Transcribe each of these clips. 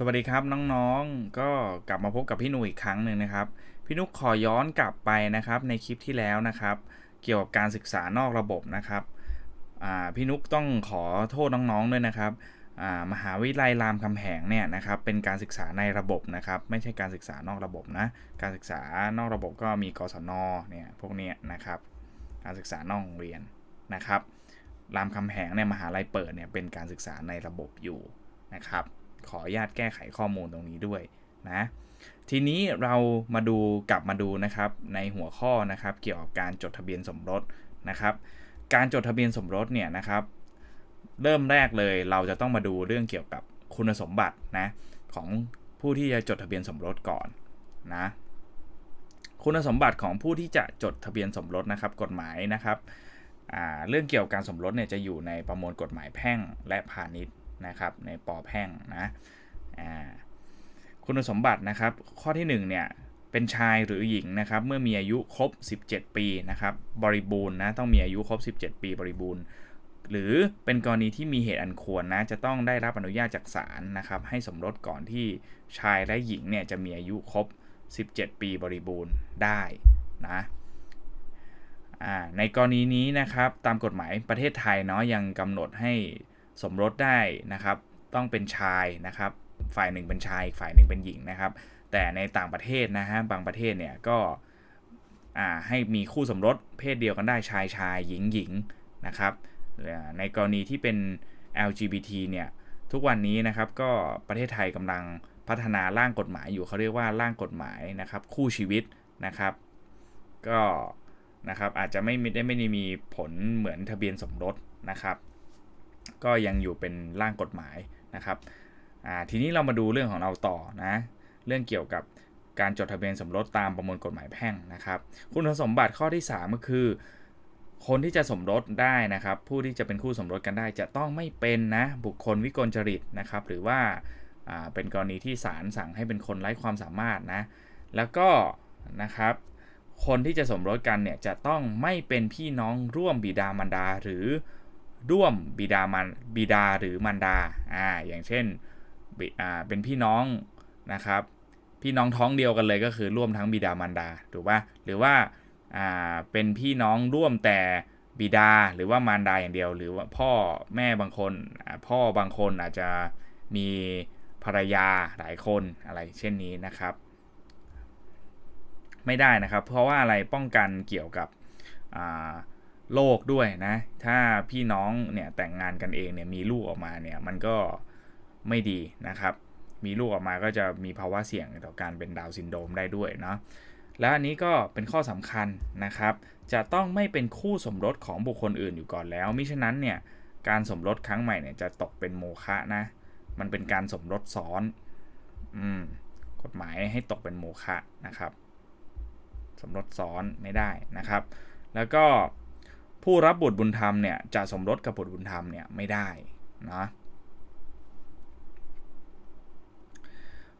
สวัสดีครับน้องๆ ก็กลับมาพบกับพี่นุ่ยอีกครั้งหนึ่งนะครับ พี่นุกขอย้อนกลับไปนะครับในคลิปที่แล้วนะครับ เกี่ยวกับการศึกษานอกระบบนะครับพี่นุกต้องขอโทษน้องๆด้วยนะครับมหาวิทยาลัยรามคำแหงเนี่ยนะครับเป็นการศึกษาในระบบนะครับ ไม่ใช่การศึกษานอกระบบนะการศึกษานอกระบบก็มีกศนเนี่ยพวกเนี้ยนะครับการศึกษานอกโรงเรียนนะครับรามคำแหงเนี่ยมหาลัยเปิดเนี่ยเป็นการศึกษาในระบบอยู่นะครับ ขออนุญาตแก้ไขข้อมูลตรงนี้ด้วยนะทีนี้เรามาดูกลับมาดูนะครับในหัวข้อนะครับเกี่ยวกับการจดทะเบียนสมรสนะครับ การจดทะเบียนสมรสเนี่ยนะครับ เริ่มแรกเลยเราจะต้องมาดูเรื่องเกี่ยวกับคุณสมบัตินะของผู้ที่จะจดทะเบียนสมรสก่อนนะคุณสมบัติของผู้ที่จะจดทะเบียนสมรสนะครับ กฎหมายนะครับอ่าเรื่องเกี่ยวกับการสมรสเนี่ยจะอยู่ในประมวลกฎหมายแพ่งและพาณิชย์ นะครับในปอแพ่งนะคุณสมบัตินะครับข้อที่1เนี่ยเป็นชายหรือหญิงนะครับเมื่อมีอายุครบ 17 ปีนะครับบริบูรณ์นะต้องมีอายุครบ 17 ปีบริบูรณ์ หรือเป็นกรณีที่มีเหตุอันควรนะจะต้องได้รับอนุญาตจากศาลนะครับให้สมรสก่อนที่ชายและหญิงเนี่ยจะมีอายุครบ 17 ปีบริบูรณ์ได้นะในกรณีนี้นะครับตามกฎหมายประเทศไทยเนาะยังกำหนดให้ สมรสได้นะครับ ต้องเป็นชายนะครับ ฝ่ายหนึ่งเป็นชายอีกฝ่ายหนึ่งเป็นหญิงนะครับ แต่ในต่างประเทศนะฮะบางประเทศเนี่ยก็ให้มีคู่สมรสเพศเดียวกันได้ชายชายหญิงหญิงนะครับ ในกรณีที่เป็น LGBT เนี่ยทุกวันนี้นะครับก็ประเทศไทยกำลังพัฒนาร่างกฎหมายอยู่เขาเรียกว่าร่างกฎหมายนะครับ คู่ชีวิตนะครับ ก็นะครับอาจจะไม่ได้ไม่ได้มีผลเหมือนทะเบียนสมรสนะครับ ก็ยังอยู่เป็นร่างกฎหมายนะครับทีนี้เรามาดูเรื่องของเราต่อนะเรื่องเกี่ยวกับการจดทะเบียนสมรสตามประมวลกฎหมายแพ่งนะครับ คุณสมบัติข้อที่ 3 ก็คือ คนที่จะสมรสได้นะครับ ผู้ที่จะเป็นคู่สมรสกันได้ จะต้องไม่เป็นนะบุคคลวิกลจริตนะครับ หรือว่าเป็นกรณีที่ศาลสั่งให้เป็นคนไร้ความสามารถนะ แล้วก็นะครับ คนที่จะสมรสกันเนี่ยจะต้องไม่เป็นพี่น้องร่วมบิดามารดาหรือ ร่วมบิดามันบิดาหรือมารดาอ่าอย่างเช่นอ่าเป็นพี่น้องนะครับ พี่น้องท้องเดียวกันเลยก็คือร่วมทั้งบิดามารดาถูกป่ะหรือว่าอ่าเป็นพี่น้องร่วมแต่บิดาหรือว่ามารดาอย่างเดียว หรือว่าพ่อแม่บางคนพ่อบางคนอาจจะมีภรรยาหลายคนอะไรเช่นนี้นะครับ ไม่ได้นะครับ เพราะว่าอะไรป้องกันเกี่ยวกับ โรคด้วยนะ ถ้าพี่น้องเนี่ยแต่งงานกันเองเนี่ยมีลูกออกมาเนี่ยมันก็ไม่ดีนะครับ มีลูกออกมาก็จะมีภาวะเสี่ยงต่อการเป็นดาวซินโดรมได้ด้วยเนาะ และอันนี้ก็เป็นข้อสำคัญนะครับ จะต้องไม่เป็นคู่สมรสของบุคคลอื่นอยู่ก่อนแล้ว มิฉะนั้นเนี่ยการสมรสครั้งใหม่เนี่ยจะตกเป็นโมฆะนะ มันเป็นการสมรสซ้อน อืม กฎหมายให้ตกเป็นโมฆะนะครับ สมรสซ้อนไม่ได้นะครับ แล้วก็ ผู้รับบุตรบุญธรรมเนี่ยจะสมรสกับบุตรบุญธรรมเนี่ยไม่ได้นะ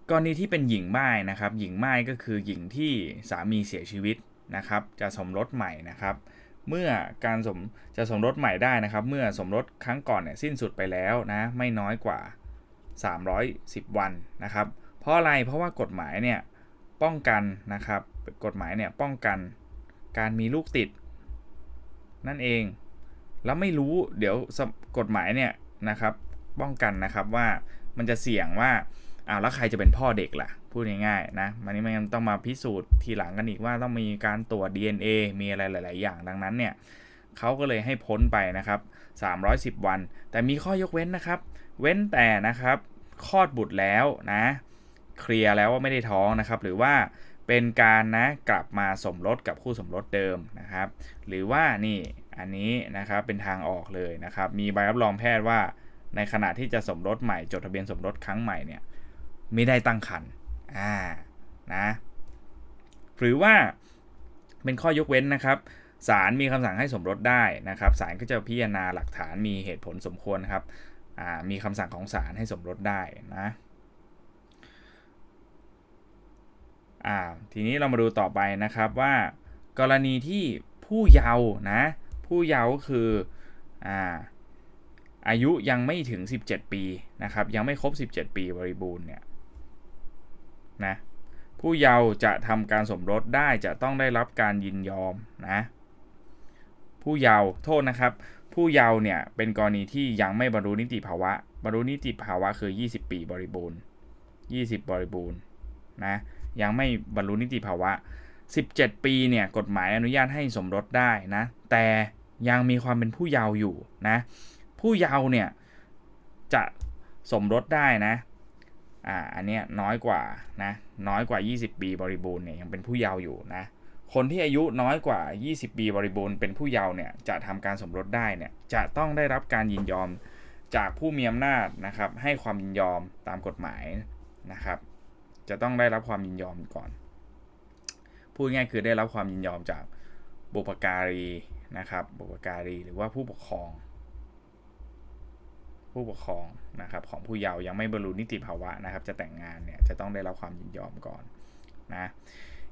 กรณีที่เป็นหญิงไม้นะครับ หญิงไม้ก็คือหญิงที่สามีเสียชีวิตนะครับ จะสมรสใหม่นะครับ เมื่อการสมจะสมรสใหม่ได้นะครับ เมื่อสมรสครั้งก่อนเนี่ยสิ้นสุดไปแล้วนะไม่น้อยกว่า 310 วันนะครับ เพราะอะไรเพราะว่ากฎหมายเนี่ยป้องกันนะครับ กฎหมายเนี่ยป้องกันการมีลูกติด นั่นเอง แล้วไม่รู้เดี๋ยวกฎหมายเนี่ยนะครับป้องกันนะครับว่ามันจะเสี่ยงว่าอ้าวแล้วใครจะเป็นพ่อเด็กล่ะ พูดง่ายๆนะมันนี้มันต้องมาพิสูจน์ทีหลังกันอีกว่าต้องมีการตรวจ DNA มีอะไรหลาย ๆ อย่างดังนั้นเนี่ยเขาก็เลยให้พ้นไปนะครับ 310 วัน แต่มีข้อยกเว้นนะครับ เว้นแต่นะครับคลอดบุตรแล้วนะ เคลียร์แล้วว่าไม่ได้ท้องนะครับ หรือว่า เป็นการนะกลับมาสมรสกับคู่สมรสเดิมนะครับ หรือว่านี่อันนี้นะครับเป็นทางออกเลยนะครับ มีใบรับรองแพทย์ว่า ในขณะที่จะสมรสใหม่จดทะเบียนสมรสครั้งใหม่เนี่ยไม่ได้ตั้งครรภ์อ่านะหรือว่าเป็นข้อยกเว้นนะครับศาลมีคำสั่งให้สมรสได้นะครับศาลก็จะพิจารณาหลักฐานมีเหตุผลสมควรครับมีคำสั่งของศาลให้สมรสได้นะาทีนี้เรามาดูต่อไปนะครับว่า กรณีที่ผู้เยาว์นะ ผู้เยาว์คืออ่าอายุยังไม่ถึง 17 ปีนะครับ ยังไม่ครบ 17 ปีบริบูรณ์เนี่ยนะผู้เยาว์จะทำการสมรสได้จะต้องได้รับการยินยอมนะผู้เยาว์โทษนะครับ ผู้เยาว์เนี่ยเป็นกรณีที่ยังไม่บรรลุนิติภาวะ บรรลุนิติภาวะคือ 20 ปีบริบูรณ์ 20 บริบูรณ์นะ ยังไม่บรรลุนิติภาวะ 17 ปีเนี่ยกฎหมายอนุญาตให้สมรสได้นะ แต่ยังมีความเป็นผู้เยาว์อยู่นะ ผู้เยาว์เนี่ยจะสมรสได้นะ อ่า อันเนี้ยน้อยกว่านะ น้อยกว่า 20 ปีบริบูรณ์เนี่ยยังเป็นผู้เยาว์อยู่นะ คนที่อายุน้อยกว่า 20 ปีบริบูรณ์เป็นผู้เยาว์เนี่ยจะทำการสมรสได้เนี่ยจะต้องได้รับการยินยอมจากผู้มีอำนาจนะครับ ให้ความยินยอมตามกฎหมายนะครับ จะต้องได้รับความยินยอมก่อน พูดง่ายคือได้รับความยินยอมจากบุปการีนะครับ บุปการีหรือว่าผู้ปกครอง ผู้ปกครองนะครับของผู้เยาว์ยังไม่บรรลุนิติภาวะนะครับ จะแต่งงานเนี่ยจะต้องได้รับความยินยอมก่อนนะ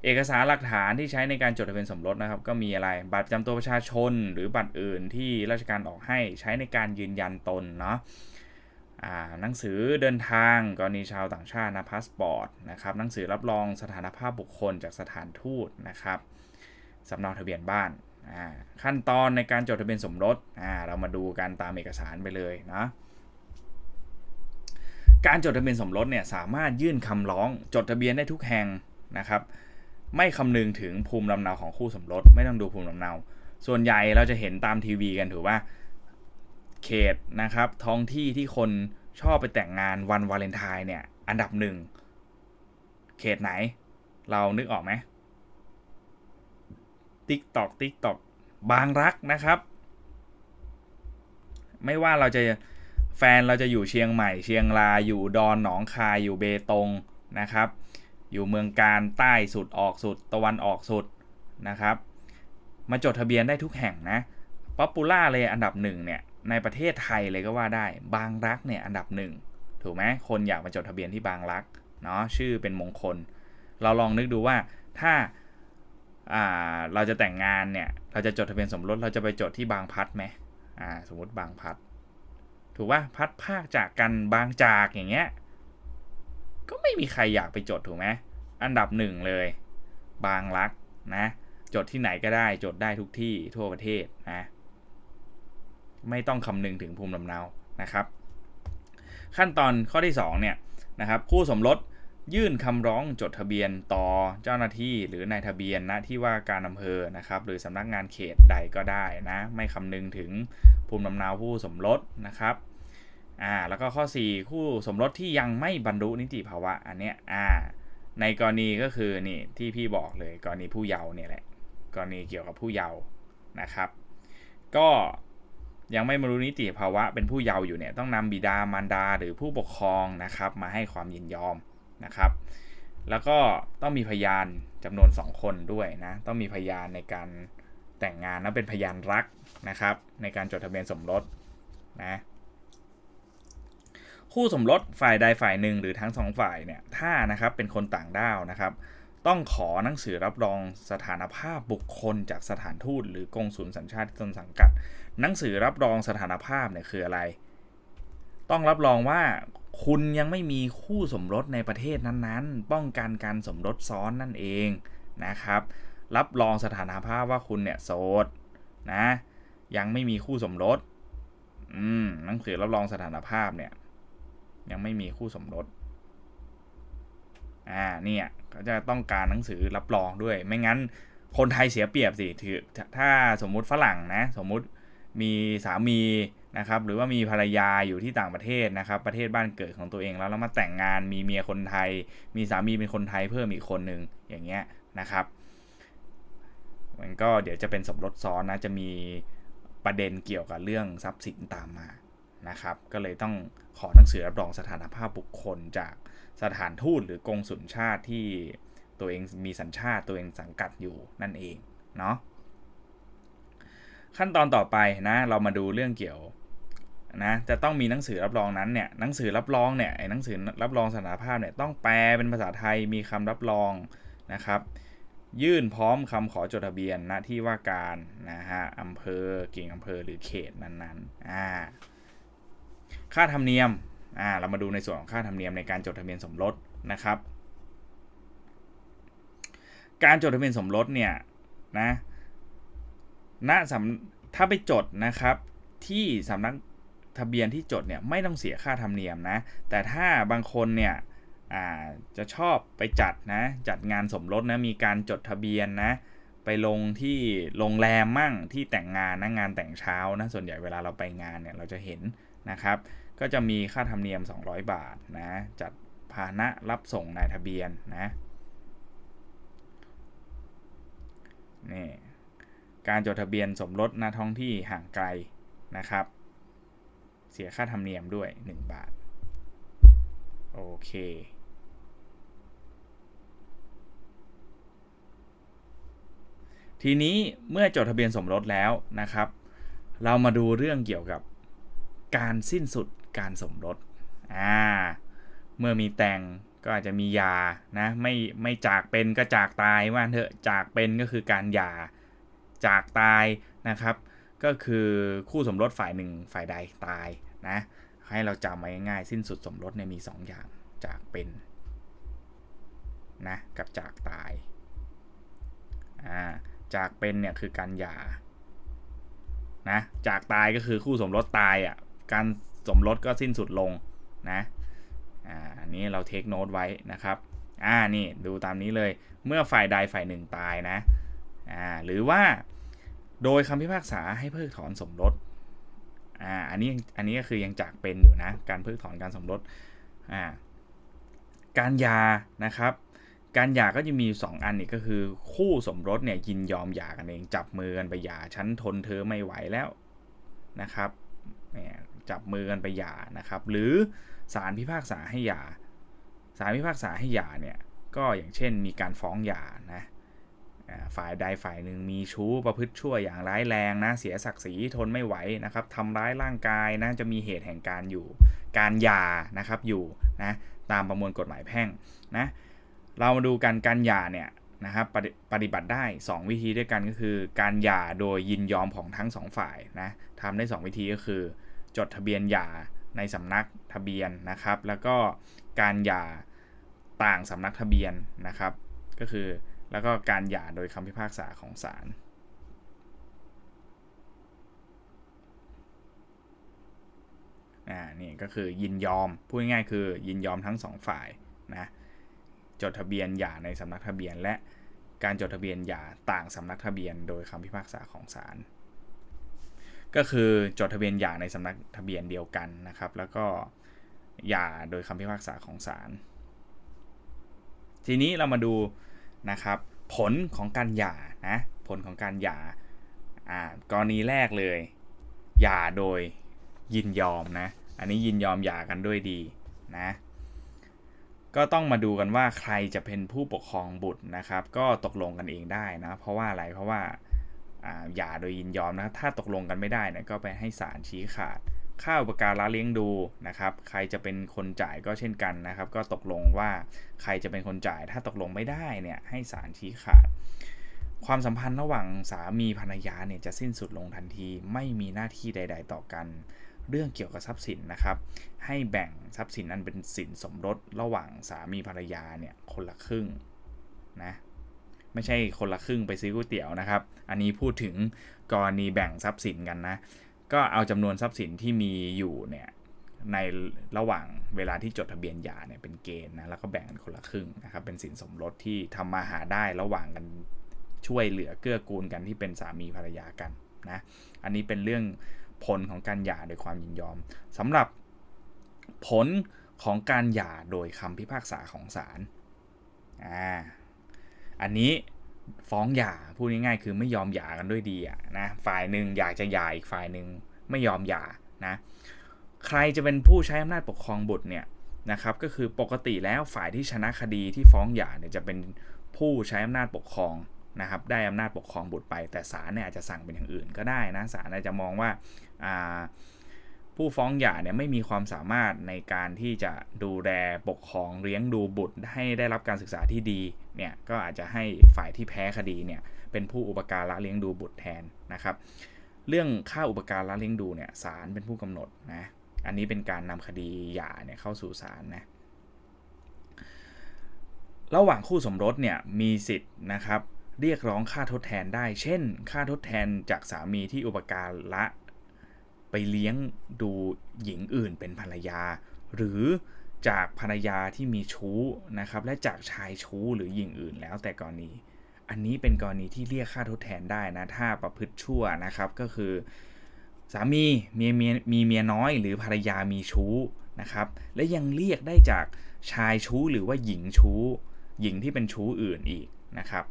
เอกสารหลักฐานที่ใช้ในการจดทะเบียนสมรสนะครับ ก็มีอะไรบัตรประจำตัวประชาชน หรือบัตรอื่นที่ราชการออกให้ใช้ในการยืนยันตนเนาะ หนังสือเดินทางกรณีชาวต่างชาตินะพาสปอร์ตนะครับหนังสือรับรองสถานภาพบุคคลจากสถานทูตนะครับสำเนาทะเบียนบ้านอ่าขั้นตอนในการจดทะเบียนสมรสอ่าเรามาดูกันตามเอกสารไปเลยนะการจดทะเบียนสมรสเนี่ยสามารถยื่นคำร้องจดทะเบียนได้ทุกแห่งนะครับ ไม่คำนึงถึงภูมิลำเนาของคู่สมรส ไม่ต้องดูภูมิลำเนา ส่วนใหญ่เราจะเห็นตามทีวีกันถือว่า เขตนะครับท้องที่ที่คนชอบไปแต่งงานวันวาเลนไทน์เนี่ย อันดับหนึ่งเขตไหน เรานึกออกไหมติ๊กตอกติ๊กตอกบางรักนะครับ ไม่ว่าเราจะแฟนเราจะอยู่เชียงใหม่ เชียงรายอยู่ดอนหนองคายอยู่เบตงนะครับ อยู่เมืองการใต้สุดออกสุด ตะวันออกสุดนะครับ มาจดทะเบียนได้ทุกแห่งนะป๊อปปูล่าเลยอันดับหนึ่งเนี่ย ในประเทศไทยเลยก็ว่าได้ บางรักเนี่ยอันดับหนึ่งถูกไหมคนอยากมาจดทะเบียนที่บางรักเนาะชื่อเป็นมงคล เราลองนึกดูว่าถ้าาเราจะแต่งงานเนี่ยเราจะจดทะเบียนสมรสเราจะไปจดที่บางพัดไหมอ่าสมมติบางพัด ถูกว่าพัดภาคจากกันบางจากอย่างเงี้ยก็ไม่มีใครอยากไปจดถูกไหมอันดับหนึ่งเลย บางรักนะจดที่ไหนก็ได้จดได้ทุกที่ทั่วประเทศนะ ไม่ต้องคำนึงถึงภูมิลำเนานะครับ ขั้นตอนข้อที่2เนี่ยนะครับคู่สมรสยื่นคำร้องจดทะเบียนต่อเจ้าหน้าที่หรือนายทะเบียนณที่ว่าการอำเภอนะครับ หรือสำนักงานเขตใดก็ได้นะไม่คำนึงถึงภูมิลำเนาผู้สมรสนะครับอ่าแล้วก็ข้อ 4 คู่สมรสที่ยังไม่บรรลุนิติภาวะอันเนี้ยอ่าในกรณีก็คือนี่ที่พี่บอกเลยกรณีผู้เยาว์เนี่ยแหละกรณีเกี่ยวกับผู้เยาว์นะครับ ก็ ยังไม่บรรลุนิติภาวะเป็นผู้เยาว์อยู่เนี่ยต้องนำบิดามารดาหรือผู้ปกครองนะครับ มาให้ความยินยอมนะครับ แล้วก็ต้องมีพยานจำนวน 2 คนด้วยนะต้องมีพยานในการแต่งงานนะเป็นพยานรักนะครับ ในการจดทะเบียนสมรสนะคู่สมรสฝ่ายใดฝ่ายหนึ่งหรือทั้งสองฝ่ายเนี่ยถ้านะครับเป็นคนต่างด้าวนะครับ ต้องขอหนังสือรับรองสถานภาพบุคคลจากสถานทูตหรือกงสุลสัญชาติที่ตนสังกัด หนังสือรับรองสถานภาพเนี่ยคืออะไร ต้องรับรองว่าคุณยังไม่มีคู่สมรสในประเทศนั้นๆ ป้องกันการสมรสซ้อนนั่นเองนะครับ รับรองสถานภาพว่าคุณเนี่ยโสดนะ ยังไม่มีคู่สมรส อืมหนังสือรับรองสถานภาพเนี่ย ยังไม่มีคู่สมรส อ่าเนี่ยก็จะต้องการหนังสือรับรองด้วย ไม่งั้นคนไทยเสียเปรียบสิถือถ้าสมมุติฝรั่งนะสมมุติมีสามีนะครับหรือว่ามีภรรยาอยู่ที่ต่างประเทศนะครับ ประเทศบ้านเกิดของตัวเองแล้วแล้วมาแต่งงานมีเมียคนไทย มีสามีเป็นคนไทยเพิ่มอีกคนหนึ่งอย่างเงี้ยนะครับ มันก็เดี๋ยวจะเป็นสมรสซ้อนนะจะมีประเด็นเกี่ยวกับเรื่องทรัพย์สินตามมานะครับ ก็เลยต้องขอหนังสือรับรองสถานภาพบุคคลจาก สถานทูตหรือกงสุลชาติที่ตัวเองมีสัญชาติตัวเองสังกัดอยู่นั่นเองเนาะขั้นตอนต่อไปนะเรามาดูเรื่องเกี่ยวนะจะต้องมีหนังสือรับรองนั้นเนี่ยหนังสือรับรองเนี่ยไอ้หนังสือรับรองสถานภาพเนี่ยต้องแปลเป็นภาษาไทยมีคำรับรองนะครับ ยื่นพร้อมคำขอจดทะเบียนณที่ว่าการนะฮะอำเภอกิ่งอำเภอหรือเขตนั้นๆอ่าค่าธรรมเนียม อ่าเรามาดูในส่วนของค่าธรรมเนียมในการจดทะเบียนสมรสนะครับ การจดทะเบียนสมรสเนี่ยนะณสำถ้าไปจดนะครับที่สำนักทะเบียนที่จดเนี่ยไม่ต้องเสียค่าธรรมเนียมนะ แต่ถ้าบางคนเนี่ยจะชอบไปจัดนะจัดงานสมรสนะมีการจดทะเบียนนะไปลงที่โรงแรมมั่งที่แต่งงานนะงานแต่งเช้านะส่วนใหญ่เวลาเราไปงานเนี่ยเราจะเห็นนะครับ ก็จะมีค่าธรรมเนียม 200 บาทนะจัดพาหนะรับส่งนายทะเบียนนะนี่การจดทะเบียนสมรสณท้องที่ห่างไกลนะครับ เสียค่าธรรมเนียมด้วย 1 บาท โอเค ทีนี้เมื่อจดทะเบียนสมรสแล้วนะครับ เรามาดูเรื่องเกี่ยวกับการสิ้นสุด การสมรสอ่าเมื่อมีแต่งก็อาจจะมียานะไม่ไม่จากเป็นก็จากตายว่าเถอะจากเป็นก็คือการหย่าจากตายนะครับ ก็คือคู่สมรสฝ่ายหนึ่งฝ่ายใดตายนะให้เราจำไว้ง่ายสิ้นสุดสมรสเนี่ยมี 2อย่างจากเป็นนะกับจากตายอ่าจากเป็นเนี่ยคือการหย่านะจากตายก็คือคู่สมรสตายอะการ สมรสก็สิ้นสุดลงนะอ่านี้เราเทคโนตไว้นะครับอ่านี่ดูตามนี้เลยเมื่อฝ่ายใดฝ่ายหนึ่งตายนะอ่าหรือว่าโดยคำพิพากษาให้เพิกถอนสมรสอ่าอันนี้อันนี้ก็คือยังจากเป็นอยู่นะการเพิกถอนการสมรสอ่าการยานะครับ การหย่าก็จะมี 2 อันนี่ก็คือคู่สมรสเนี่ยยินยอมหย่ากันเองจับมือกันไปหย่าฉันทนเธอไม่ไหวแล้วนะครับ จับมือกันไปหย่านะครับ หรือศาลพิพากษาให้หย่าศาลพิพากษาให้หย่าเนี่ยก็อย่างเช่นมีการฟ้องหย่านะฝ่ายใดฝ่ายหนึ่งมีชู้ประพฤติชั่วอย่างร้ายแรงนะเสียศักดิ์ศรีทนไม่ไหวนะครับทำร้ายร่างกายนะจะมีเหตุแห่งการอยู่การหย่านะครับอยู่นะตามประมวลกฎหมายแพ่งนะเรามาดูกันการหย่าเนี่ย นะครับปฏิปฏิบัติได้ 2 วิธีด้วยกันก็คือ การหย่าโดยยินยอมของทั้ง 2 ฝ่ายนะทำได้ 2 วิธีก็คือ จดทะเบียนหย่าในสำนักทะเบียนนะครับ แล้วก็การหย่าต่างสำนักทะเบียนนะครับ ก็คือแล้วก็การหย่าโดยคำพิพากษาของศาลอ่านี่ก็คือยินยอมพูดง่ายๆคือยินยอมทั้งสองฝ่ายนะ จดทะเบียนหย่าในสำนักทะเบียน และการจดทะเบียนหย่าต่างสำนักทะเบียน โดยคำพิพากษาของศาลก็คือจดทะเบียนหย่าในสำนักทะเบียนเดียวกันนะครับ แล้วก็หย่าโดยคำพิพากษาของศาลทีนี้เรามาดูนะครับผลของการหย่านะผลของการหย่าอ่ากรณีแรกเลยหย่าโดยยินยอมนะอันนี้ยินยอมหย่ากันด้วยดีนะ ก็ต้องมาดูกันว่าใครจะเป็นผู้ปกครองบุตรนะครับ ก็ตกลงกันเองได้นะ เพราะว่าอะไรเพราะว่าหย่าโดยยินยอมนะถ้าตกลงกันไม่ได้นี่ยก็ไปให้ศาลชี้ขาดค่าอุปการะเลี้ยงดูนะครับ ใครจะเป็นคนจ่ายก็เช่นกันนะครับ ก็ตกลงว่าใครจะเป็นคนจ่าย ถ้าตกลงไม่ได้เนี่ยให้ศาลชี้ขาด ความสัมพันธ์ระหว่างสามีภรรยาเนี่ยจะสิ้นสุดลงทันที ไม่มีหน้าที่ใด ๆ ต่อกัน เรื่องเกี่ยวกับทรัพย์สินนะครับ ให้แบ่งทรัพย์สินนั้นเป็นสินสมรสระหว่างสามีภรรยาเนี่ยคนละครึ่งนะไม่ใช่คนละครึ่งไปซื้อก๋วยเตี๋ยวนะครับ อันนี้พูดถึงกรณีแบ่งทรัพย์สินกันนะ ก็เอาจำนวนทรัพย์สินที่มีอยู่เนี่ยในระหว่างเวลาที่จดทะเบียนหย่าเนี่ยเป็นเกณฑ์นะแล้วก็แบ่งกันคนละครึ่งนะครับเป็นสินสมรสที่ทำมาหาได้ระหว่างกันช่วยเหลือเกื้อกูลกันที่เป็นสามีภรรยากันนะอันนี้เป็นเรื่อง ผลของการหย่าโดยความยินยอมสำหรับผลของการหย่าโดยคำพิพากษาของศาลอ่าอันนี้ฟ้องหย่าพูดง่ายๆคือไม่ยอมหย่ากันด้วยดีอะนะฝ่ายหนึ่งอยากจะหย่าอีกฝ่ายหนึ่งไม่ยอมหย่านะใครจะเป็นผู้ใช้อำนาจปกครองบุตรเนี่ยนะครับก็คือปกติแล้วฝ่ายที่ชนะคดีที่ฟ้องหย่าเนี่ยจะเป็นผู้ใช้อำนาจปกครอง นะครับได้อำนาจปกครองบุตรไป แต่ศาลเนี่ยอาจจะสั่งเป็นอย่างอื่นก็ได้นะศาลอาจจะมองว่าผู้ฟ้องหย่าเนี่ยไม่มีความสามารถในการที่จะดูแลปกครองเลี้ยงดูบุตรให้ได้รับการศึกษาที่ดีเนี่ยก็อาจจะให้ฝ่ายที่แพ้คดีเนี่ยเป็นผู้อุปการะเลี้ยงดูบุตรแทนนะครับ เรื่องค่าอุปการะเลี้ยงดูเนี่ยศาลเป็นผู้กำหนดนะอันนี้เป็นการนำคดีหย่าเนี่ยเข้าสู่ศาลนะระหว่างคู่สมรสเนี่ยมีสิทธิ์นะครับ เรียกร้องค่าทดแทนได้ เช่น ค่าทดแทนจากสามีที่อุปการละไปเลี้ยงดูหญิงอื่นเป็นภรรยา หรือจากภรรยาที่มีชู้นะครับ และจากชายชู้หรือหญิงอื่นแล้วแต่กรณี อันนี้เป็นกรณีที่เรียกค่าทดแทนได้นะ ถ้าประพฤติชั่วนะครับก็คือ สามีมีเมียมีเมียน้อยหรือภรรยามีชู้นะครับ และยังเรียกได้จากชายชู้หรือว่าหญิงชู้ หญิงที่เป็นชู้อื่นอีกนะครับ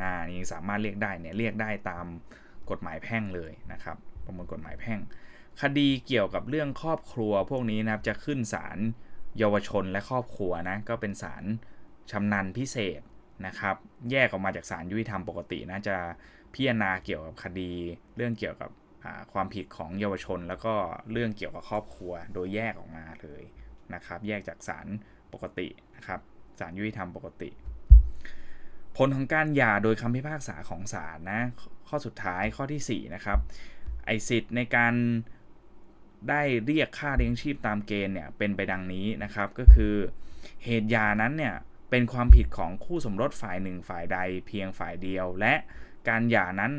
อ่านี่สามารถเรียกได้เนี่ยเรียกได้ตามกฎหมายแพ่งเลยนะครับ ประมวลกฎหมายแพ่ง คดีเกี่ยวกับเรื่องครอบครัวพวกนี้นะครับจะขึ้นศาลเยาวชนและครอบครัวนะก็เป็นศาลชำนาญพิเศษนะครับ แยกออกมาจากศาลยุติธรรมปกตินะจะพิจารณาเกี่ยวกับคดีเรื่องเกี่ยวกับความผิดของเยาวชน แล้วก็เรื่องเกี่ยวกับครอบครัว โดยแยกออกมาเลยนะครับ แยกจากศาลปกตินะครับศาลยุติธรรมปกติ ผลของการหย่าโดยคำพิพากษาของศาลนะ ข้อสุดท้ายข้อที่ 4 นะครับ ไอสิทธิ์ในการได้เรียกค่าเลี้ยงชีพตามเกณฑ์เนี่ยเป็นไปดังนี้นะครับ ก็คือเหตุหย่านั้นเนี่ยเป็นความผิดของคู่สมรสฝ่ายหนึ่งฝ่ายใดเพียงฝ่ายเดียว และการหย่านั้น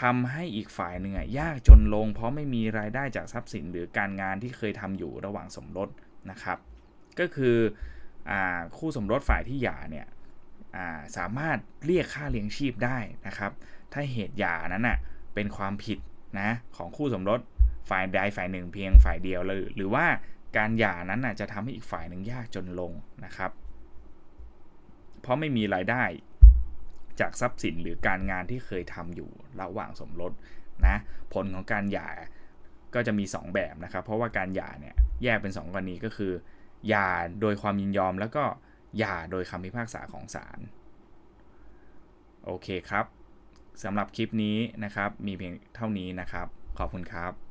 ทำให้อีกฝ่ายหนึ่งยากจนลง เพราะไม่มีรายได้จากทรัพย์สินหรือการงานที่เคยทำอยู่ระหว่างสมรสนะครับ ก็คืออคู่สมรสฝ่ายที่หย่าเนี่ย สามารถเรียกค่าเลี้ยงชีพได้นะครับ ถ้าเหตุหย่านั้นอะเป็นความผิดนะของคู่สมรสฝ่ายใดฝ่ายหนึ่งเพียงฝ่ายเดียวเลย หรือว่าการหย่านั้นน่ะจะทำให้อีกฝ่ายหนึ่งยากจนลงนะครับ เพราะไม่มีรายได้จากทรัพย์สินหรือการงานที่เคยทำอยู่ระหว่างสมรสนะผลของการหย่าก็จะมี 2 แบบนะครับ เพราะว่าการหย่าเนี่ยแยกเป็น 2 กรณีก็คือหย่าโดยความยินยอมแล้วก็ ย่าโดยคำพิพากษาของศาลโอเคครับสำหรับคลิปนี้นะครับ มีเพียงเท่านี้นะครับ ขอบคุณครับ